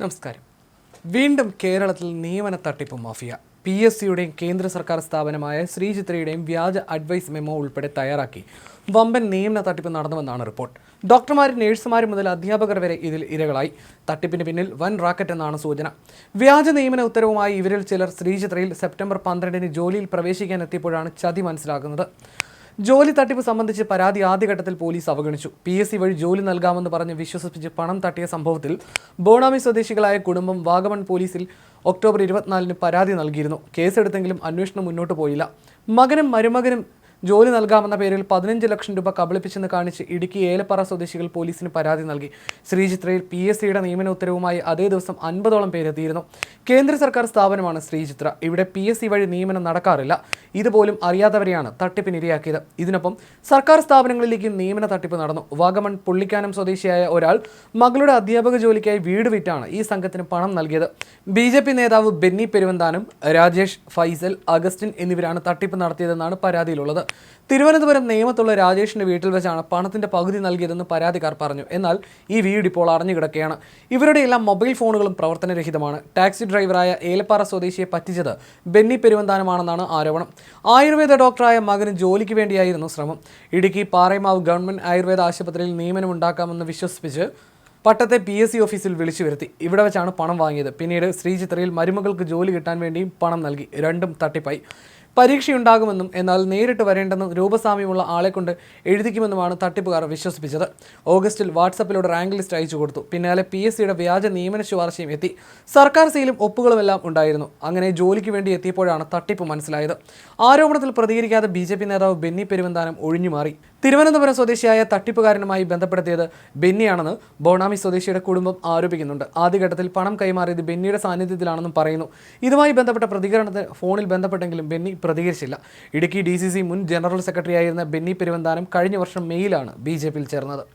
നമസ്കാരം. വീണ്ടും കേരളത്തിൽ നിയമന തട്ടിപ്പ് മാഫിയ. പി എസ് സിയുടെയും കേന്ദ്ര സർക്കാർ സ്ഥാപനമായ ശ്രീചിത്രയുടെയും വ്യാജ അഡ്വൈസ് മെമ്മോ ഉൾപ്പെടെ തയ്യാറാക്കി. വമ്പൻ നിയമന തട്ടിപ്പ് നടന്നുവെന്നാണ് റിപ്പോർട്ട്. ഡോക്ടർമാരും നഴ്സുമാരും മുതൽ അധ്യാപകർ വരെ ഇതിൽ ഇരകളായി. തട്ടിപ്പിന് പിന്നിൽ വൻ റാക്കറ്റ് എന്നാണ് സൂചന. വ്യാജ നിയമന ഉത്തരവുമായി ഇവരിൽ ചിലർ ശ്രീചിത്രയിൽ സെപ്റ്റംബർ പന്ത്രണ്ടിന് ജോലിയിൽ പ്രവേശിക്കാൻ എത്തിയപ്പോഴാണ് ചതി മനസ്സിലാകുന്നത് ജോലി തട്ടിപ്പ് സംബന്ധിച്ച് പരാതി ആദ്യഘട്ടത്തിൽ പോലീസ് അവഗണിച്ചു. പി എസ് സി വഴി ജോലി നൽകാമെന്ന് പറഞ്ഞ് വിശ്വസിപ്പിച്ച് പണം തട്ടിയ സംഭവത്തിൽ ബോണാമി സ്വദേശികളായ കുടുംബം വാഗമൺ പോലീസിൽ ഒക്ടോബർ ഇരുപത്തിനാലിന് പരാതി നൽകിയിരുന്നു. കേസെടുത്തെങ്കിലും അന്വേഷണം മുന്നോട്ട് പോയില്ല. മകനും മരുമകനും ജോലി നൽകാമെന്ന പേരിൽ പതിനഞ്ച് ലക്ഷം രൂപ കബളിപ്പിച്ചെന്ന് കാണിച്ച് ഇടുക്കി ഏലപ്പാറ സ്വദേശികൾ പോലീസിന് പരാതി നൽകി. ശ്രീചിത്രയിൽ പി എസ് സിയുടെ നിയമന ഉത്തരവുമായി അതേ ദിവസം അൻപതോളം പേരെത്തിയിരുന്നു കേന്ദ്ര സർക്കാർ സ്ഥാപനമാണ് ശ്രീചിത്ര ഇവിടെ പി എസ് സി വഴി നിയമനം നടക്കാറില്ല. ഇതുപോലും അറിയാത്തവരെയാണ് തട്ടിപ്പിനിരയാക്കിയത്. ഇതിനൊപ്പം സർക്കാർ സ്ഥാപനങ്ങളിലേക്കും നിയമന തട്ടിപ്പ് നടന്നു. വാഗമൺ പുള്ളിക്കാനം സ്വദേശിയായ ഒരാൾ മകളുടെ അധ്യാപക ജോലിക്കായി വീട് വിറ്റാണ് ഈ സംഘത്തിന് പണം നൽകിയത്. ബി ജെ പി നേതാവ് ബെന്നി പെരുവന്താനം രാജേഷ് ഫൈസൽ അഗസ്റ്റിൻ എന്നിവരാണ് തട്ടിപ്പ് നടത്തിയതെന്നാണ് പരാതിയിലുള്ളത്. തിരുവനന്തപുരം നിയമത്തുള്ള രാജേഷിന്റെ വീട്ടിൽ വെച്ചാണ് പണത്തിന്റെ പകുതി നൽകിയതെന്ന് പരാതിക്കാർ പറഞ്ഞു. എന്നാൽ ഈ വീട് ഇപ്പോൾ അടഞ്ഞു കിടക്കുകയാണ്. ഇവരുടെ എല്ലാം മൊബൈൽ ഫോണുകളും പ്രവർത്തനരഹിതമാണ്. ടാക്സി ഡ്രൈവറായ ഏലപ്പാറ സ്വദേശിയെ പറ്റിച്ചത് ബെന്നി പെരുവന്താനമാണെന്നാണ് ആരോപണം. ആയുർവേദ ഡോക്ടറായ മകന് ജോലിക്ക് വേണ്ടിയായിരുന്നു ശ്രമം. ഇടുക്കി പാറയമാവ് ഗവൺമെന്റ് ആയുർവേദ ആശുപത്രിയിൽ നിയമനം ഉണ്ടാക്കാമെന്ന് വിശ്വസിപ്പിച്ച് പട്ടത്തെ പി എസ് സി ഓഫീസിൽ വിളിച്ചു വരുത്തി. ഇവിടെ വെച്ചാണ് പണം വാങ്ങിയത്. പിന്നീട് ശ്രീചിത്രയിൽ മരുമകൾക്ക് ജോലി കിട്ടാൻ വേണ്ടിയും പണം നൽകി. രണ്ടും തട്ടിപ്പായി. പരീക്ഷയുണ്ടാകുമെന്നും എന്നാൽ നേരിട്ട് വരേണ്ടെന്നും രൂപസാമ്യമുള്ള ആളെക്കൊണ്ട് കൊണ്ട് എഴുതിക്കുമെന്നുമാണ് തട്ടിപ്പുകാർ വിശ്വസിപ്പിച്ചത്. ഓഗസ്റ്റിൽ വാട്സപ്പിലൂടെ റാങ്ക് ലിസ്റ്റ് അയച്ചു കൊടുത്തു. പിന്നാലെ പി എസ് സിയുടെ വ്യാജ നിയമന ശുപാർശയും എത്തി. സർക്കാർ സീലും ഒപ്പുകളുമെല്ലാം ഉണ്ടായിരുന്നു. അങ്ങനെ ജോലിക്ക് വേണ്ടി എത്തിയപ്പോഴാണ് തട്ടിപ്പ് മനസ്സിലായത്. ആരോപണത്തിൽ പ്രതികരിക്കാതെ ബി ജെ പി നേതാവ് ബെന്നി പെരുവന്താനം ഒഴിഞ്ഞുമാറി. തിരുവനന്തപുരം സ്വദേശിയായ തട്ടിപ്പുകാരനുമായി ബന്ധപ്പെടുത്തിയത് ബെന്നിയാണെന്ന് ബോണാമി സ്വദേശിയുടെ കുടുംബം ആരോപിക്കുന്നുണ്ട്. ആദ്യഘട്ടത്തിൽ പണം കൈമാറിയത് ബെന്നിയുടെ സാന്നിധ്യത്തിലാണെന്നും പറയുന്നു. ഇതുമായി ബന്ധപ്പെട്ട പ്രതികരണത്തിന് ഫോണിൽ ബന്ധപ്പെട്ടെങ്കിലും ബെന്നി പ്രതികരിച്ചില്ല. ഇടുക്കി ഡി മുൻ ജനറൽ സെക്രട്ടറിയായിരുന്ന ബെന്നി പെരുവന്താനം കഴിഞ്ഞ വർഷം മെയ്യിലാണ് ബി ജെ പിയിൽ ചേർന്നത്.